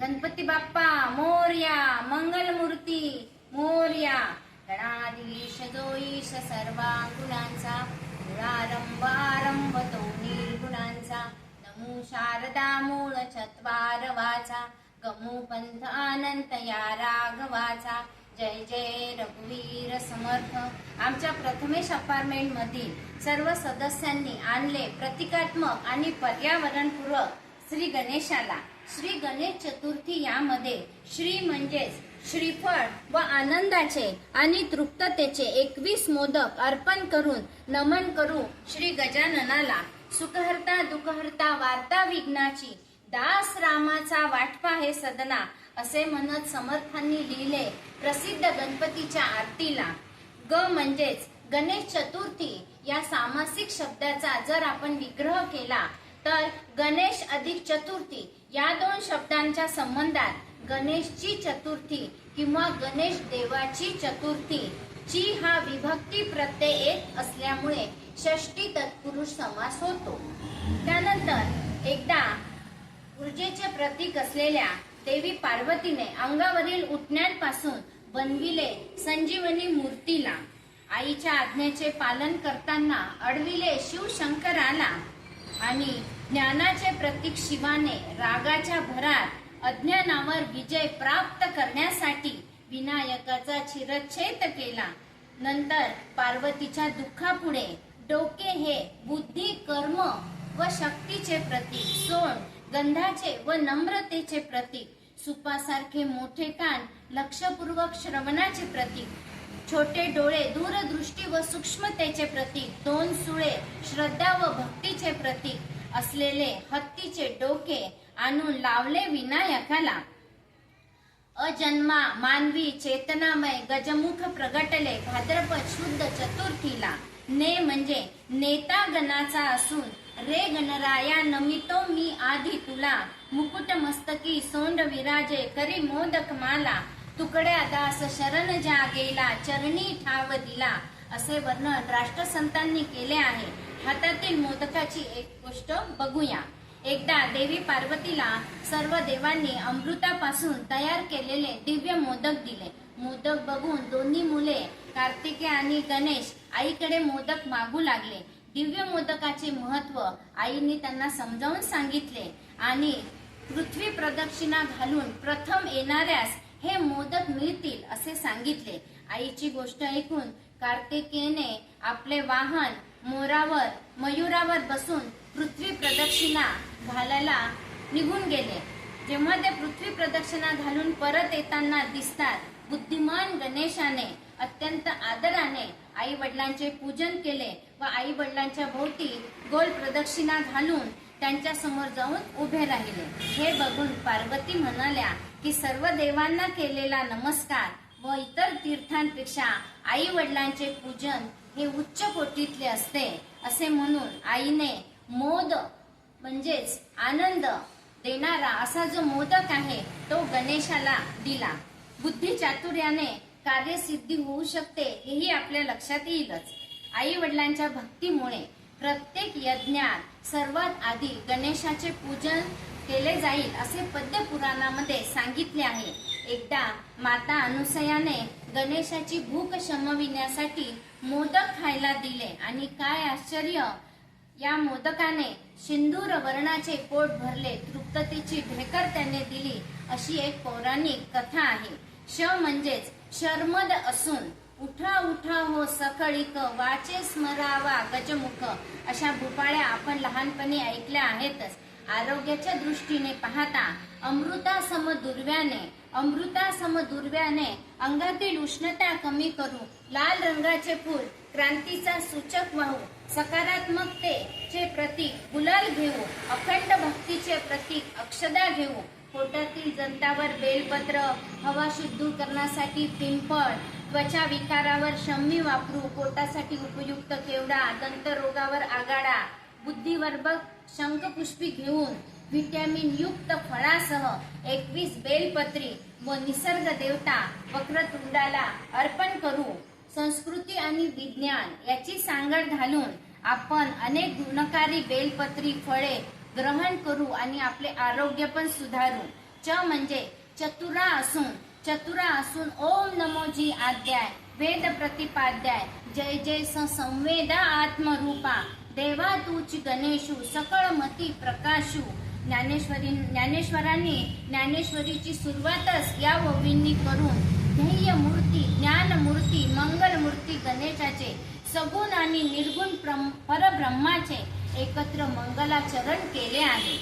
गणपती बाप्पा मोर्या मंगलमूर्ती मोर्या. गणाधीश जोईश सर्वा गुणांचा गुणारंभ आरंभ तो निर्गुणांचा. नमो शारदा मूळ चत्वार वाचा गमू पंथ अनंत या राघवाचा. जय जय रघुवीर समर्थ. आमच्या प्रथमेश अपार्टमेंट मधील सर्व सदस्यांनी आणले प्रतिकात्मक आणि पर्यावरणपूरक श्री गणेशाला. श्री गणेश चतुर्थी यामध्ये श्री म्हणजेच श्रीफळ व आनंदाचे आणि तृप्ततेचे एकवीस मोदक अर्पण करून नमन करू श्री गजाननाला. सुखहर्ता दुखहर्ता वार्ता विघ्नाची दास रामाचा वाटपा हे सदना असे म्हणत समर्थांनी लिहिले प्रसिद्ध गणपतीच्या आरतीला. ग म्हणजेच गणेश चतुर्थी या सामासिक शब्दाचा जर आपण विग्रह केला तर गणेश अधिक चतुर्थी या दोन शब्दांच्या संबंधात गणेशची चतुर्थी किंवा गणेश देवाची चतुर्थी ची हा विभक्ती प्रत्यय येत असल्यामुळे षष्टी तत्पुरुष समास होतो. त्यानंतर एकदा ऊर्जेचे प्रतीक असलेल्या देवी पार्वतीने अंगावरील उठण्यांपासून बनविले संजीवनी मूर्तीला आईच्या आज्ञेचे पालन करताना अडविले शिवशंकराला आणि ज्ञानाचे प्रतीक शिवाने रागाच्या भरात अज्ञानावर विजय प्राप्त करण्यासाठी विनायकाचा चिरच्छेद केला. नंतर पार्वतीच्या दुःखापुढे डोके हे बुद्धी कर्म व शक्तीचे प्रतीक सोंड गंधाचे व नम्रतेचे प्रतीक सुपासारखे मोठे कान लक्षपूर्वक श्रवणाचे प्रतीक छोटे डोळे दूरदृष्टी व सूक्ष्मतेचे प्रतीक दोन सुळे श्रद्धा व भक्तीचे प्रतीक असलेले हत्तीचे डोके आणून लावले विनायकाला. अजन्मा मानवी चेतनामय गजमुख प्रगटले भाद्रपद शुद्ध चतुर्थीला. ने म्हणजे नेता गणाचा असून रे गणराया नमितो मी आधी तुला. मुकुट मस्तकी सोंड विराजे करी मोदक माला तुकड्या दास शरण जागेला चरणी ठाव दिला. असे वर्णन राष्ट्रसंतांनी केले आहे. हातातील मोदकाची एक गोष्ट बघूया. एकदा देवी पार्वतीला सर्व देवांनी अमृतापासून तयार केलेले दिव्य मोदक दिले. मोदक बघून दोन्ही मुले कार्तिके आणि गणेश आईकडे मोदक मागू लागले. दिव्य मोदकाचे महत्त्व आईने त्यांना समजावून सांगितले आणि पृथ्वी प्रदक्षिणा घालून प्रथम येणाऱ्यास हे मोदक मिळतील असे सांगितले. आईची गोष्ट ऐकून कार्तिकेने आपले वाहन मोरावर मयुरावर बसून पृथ्वी प्रदक्षिणा घालायला निघून गेले. जेव्हा ते पृथ्वी प्रदक्षिणा घालून परत येताना दिसतात बुद्धिमान गणेशाने अत्यंत आदराने आई वडिलांचे पूजन केले व आई वडिलांच्या भोवती गोल प्रदक्षिणा घालून त्यांच्यासमोर जाऊन उभे राहिले. हे बघून पार्वती म्हणाल्या की सर्व देवांना केलेला नमस्कार व इतर तीर्थांपेक्षा आई वडिलांचे पूजन हे उच्च कोटीतले असते असे म्हणून आईने मोद म्हणजेच आनंद देणारा असा जो मोदक आहे तो गणेशाला दिला. बुद्धी चातुर्याने कार्यसिद्धी होऊ शकते हेही आपल्या लक्षात येईलच. आई वडिलांच्या भक्तीमुळे प्रत्येक यज्ञात सर्वात आधी गणेशाचे पूजन केले जाईल असे पद्य पुराणामध्ये सांगितले आहे. एकदा माता अनुसयाने गणेशाची भूक शमविण्यासाठी मोदक खायला दिले. आणि काय आश्चर्य या मोदकाने सिंदूर वर्णाचे पोट भरले. तृप्ततेची ढेकर त्याने दिली. अशी एक पौराणिक कथा आहे. श म्हणजेच शर्मद असून उठा उठा हो सकळीक वाचे स्मरावा गजमुख अशा भूपाळ्या आपण लहानपणी ऐकल्या आहेतच. आरोग्याच्या दृष्टीने पाहता अमृतासम दुर्व्याने अमृतासम दुर्व्याने अंगातील उष्णता कमी करू लाल रंगाचे फूल क्रांतीचा सूचक वाहू सकारात्मकतेचे प्रतीक गुलाल घेऊ अखंड भक्तीचे प्रतीक अक्षदा घेऊ. पोटातील जंतावर बेलपत्र हवा शुद्ध करण्यासाठी पिंपळ त्वचा विकारावर शम्मी वापरू पोटासाठी उपयुक्त केवडा दंतरोगावर आगाडा बुद्धिवर्धक शंखपुष्पी घेऊन व्हिटॅमिन युक्त फळासह एकवीस बेलपत्री व निसर्ग देवता वक्रतुंडाला अर्पण करू. संस्कृती आणि विज्ञान याची सांगड घालून आपण अनेक गुणकारी बेलपत्री फळे ग्रहण करू आणि आपले आरोग्य पण सुधारू. च म्हणजे चतुरा असून चतुरा असून ओम नमोजी आद्याय वेद प्रतिपाद्याय जय जय स संवेदा आत्मरूपा देवा तूची गणेशू सकळ मती प्रकाशू. ज्ञानेश्वरी ज्ञानेश्वरांनी ज्ञानेश्वरीची सुरुवातच या ओवींनी करून ध्येय मूर्ती मंगलमूर्ती गणेशाचे सगुण आणि निर्गुण परब्रह्माचे एकत्र मंगलाचरण केले आहे.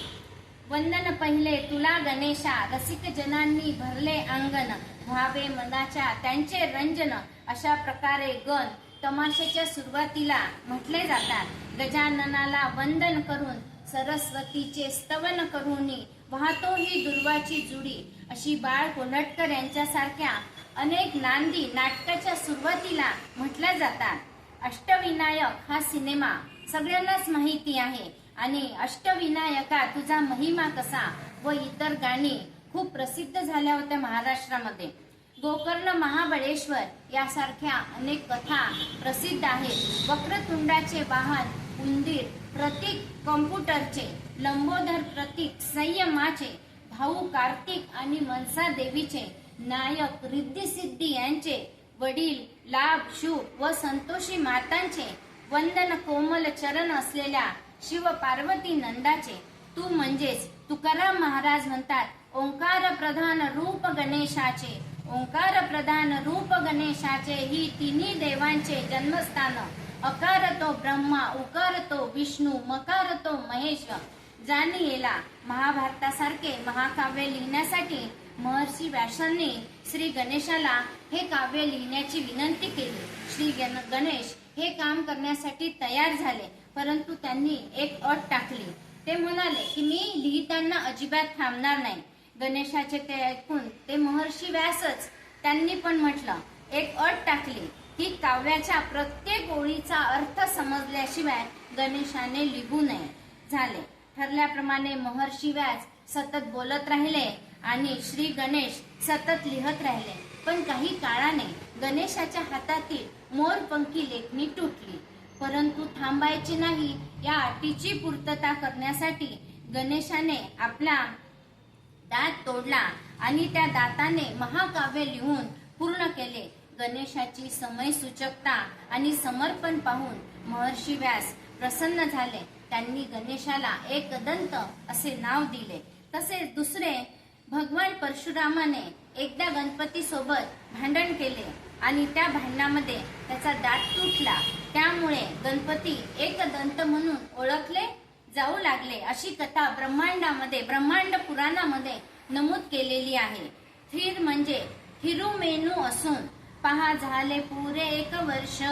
वंदन पहिले तुला गणेशा रसिक जनांनी भरले अंगण व्हावे मनाच्या त्यांचे रंजन अशा प्रकारे गण तमाशेच्या सुरुवातीला म्हटले जातात. गजाननाला वंदन करून सरस्वतीचे स्तवन करून वाहतो ही दुर्वाची जुडी. अशी बाळ कोल्हटकर यांच्यासारख्या अनेक नांदी नाटकाच्या सुरुवातीला म्हटल्या जातात. अष्टविनायक हा सिनेमा सगळ्यांनाच माहिती आहे. आणि अष्टविनायका तुझा महिमा कसा? व इतर गाणी खूप प्रसिद्ध झाल्या होत्या महाराष्ट्रामध्ये. गोकर्ण महाबळेश्वर यासारख्या अनेक कथा प्रसिद्ध आहेत. वक्रतुंडाचे वाहन उंदीर प्रतीक कॉम्प्युटरचे लंबोदर प्रतीक संयमाचे भाऊ कार्तिक आणि मनसा देवीचे नायक रिद्धी सिद्धी यांचे वडील लाभ शुभ व संतोषी मातांचे वंदन कोमल चरण असलेल्या शिव पार्वती नंदाचे तू म्हणजेच तुकाराम महाराज म्हणतात ओंकार प्रधान रूप गणेशाचे ओंकार प्रधान रूप गणेशाचे ही तिन्ही देवांचे जन्मस्थान. अकार तो ब्रह्मा उकार तो विष्णू मकार तो महेश. जाणी येला महाभारतासारखे महाकाव्य लिहिण्यासाठी महर्षी व्यासांनी श्री गणेशाला हे काव्य लिहिण्याची विनंती केली. श्री गणेश हे काम करण्यासाठी तयार झाले परंतु त्यांनी एक अट टाकली. ते म्हणाले की मी लिहिताना अजिबात थांबणार नाही. गणेशाचे ते ऐकून ते महर्षी व्यासच त्यांनी पण म्हटलं एक अट टाकली. की काव्याच्या प्रत्येक ओळीचा अर्थ समजल्याशिवाय गणेशाने लिहू नये. झाले. ठरल्याप्रमाणे महर्षी व्यास सतत बोलत राहिले आणि श्री गणेश सतत लिहत राहिले. पण काही काळाने गणेशाच्या हातातील मोरपंखी लेखणी तुटली. परंतु थांबायची नाही या अटीची पूर्तता करण्यासाठी गणेशाने आपला सोडला आणि त्या दाताने महाकाव्य लिहून पूर्ण केले. गणेशाची समय सूचकता आणि समर्पण पाहून महर्षी व्यास प्रसन्न झाले. त्यांनी गणेशाला एक दंत असे नाव दिले. तसेच दुसरे भगवान परशुरामाने एकदा गणपती सोबत भांडण केले आणि त्या भांडणामध्ये त्याचा दात तुटला. त्यामुळे गणपती एक दंत म्हणून ओळखले जाऊ लागले अशी कथा ब्रह्मांडामध्ये ब्रह्मांड पुराणामध्ये नमूद केलेली आहे. थिर म्हणजे थिरुमेनू असून पहा झाले पुरे एक वर्ष.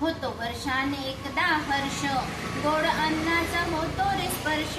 होतो वर्षाने एकदा हर्ष. गोड अन्नाचा होतो रे स्पर्श.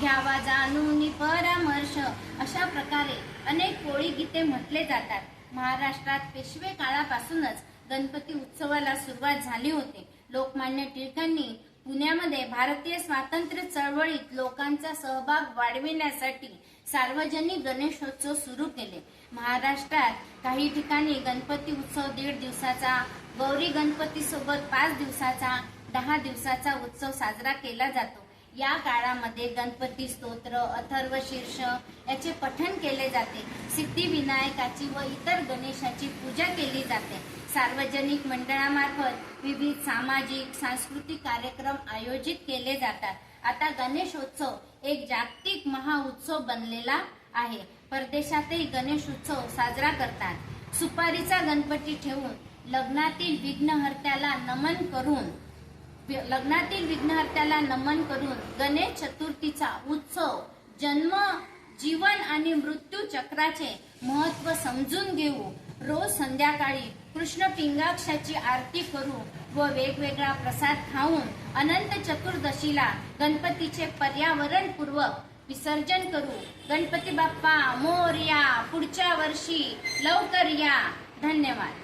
घ्यावा जाणून परामर्श. अशा प्रकारे अनेक कोळी गीते म्हटले जातात. महाराष्ट्रात पेशवे काळापासूनच गणपती उत्सवाला सुरुवात झाली होती. लोकमान्य टिळकांनी पुण्यामध्ये भारतीय स्वातंत्र्य चळवळीत लोकांचा सहभाग वाढविण्यासाठी सार्वजनिक गणेशोत्सव सुरू केले. महाराष्ट्रात काही ठिकाणी गणपती उत्सव दीड दिवसाचा गौरी गणपती सोबत पाच दिवसाचा दहा दिवसाचा उत्सव साजरा केला जातो. या काळामध्ये गणपती स्तोत्र अथर्व शीर्ष याचे पठण केले जाते. सिद्धिविनायकाची व इतर गणेशाची पूजा केली जाते. सार्वजनिक मंडळामार्फत विविध सामाजिक सांस्कृतिक कार्यक्रम आयोजित केले जातात. आता गणेशोत्सव एक जागतिक महाउत्सव बनलेला आहे. परदेशातही गणेश उत्सव साजरा करतात. सुपारीचा गणपती ठेवून लग्नातील विघ्नहर्त्याला नमन करून लग्नातील विघ्नहर्त्याला नमन करून गणेश चतुर्थीचा उत्सव जन्म जीवन आणि मृत्यू चक्राचे महत्त्व समजून घेऊ. रोज संध्याकाळी कृष्ण पिंगाक्षाची आरती करू व वेगवेगळा प्रसाद खाऊन अनंत चतुर्दशीला गणपतीचे पर्यावरणपूर्वक विसर्जन करू. गणपती बाप्पा मोरया पुढच्या वर्षी लवकर या. धन्यवाद.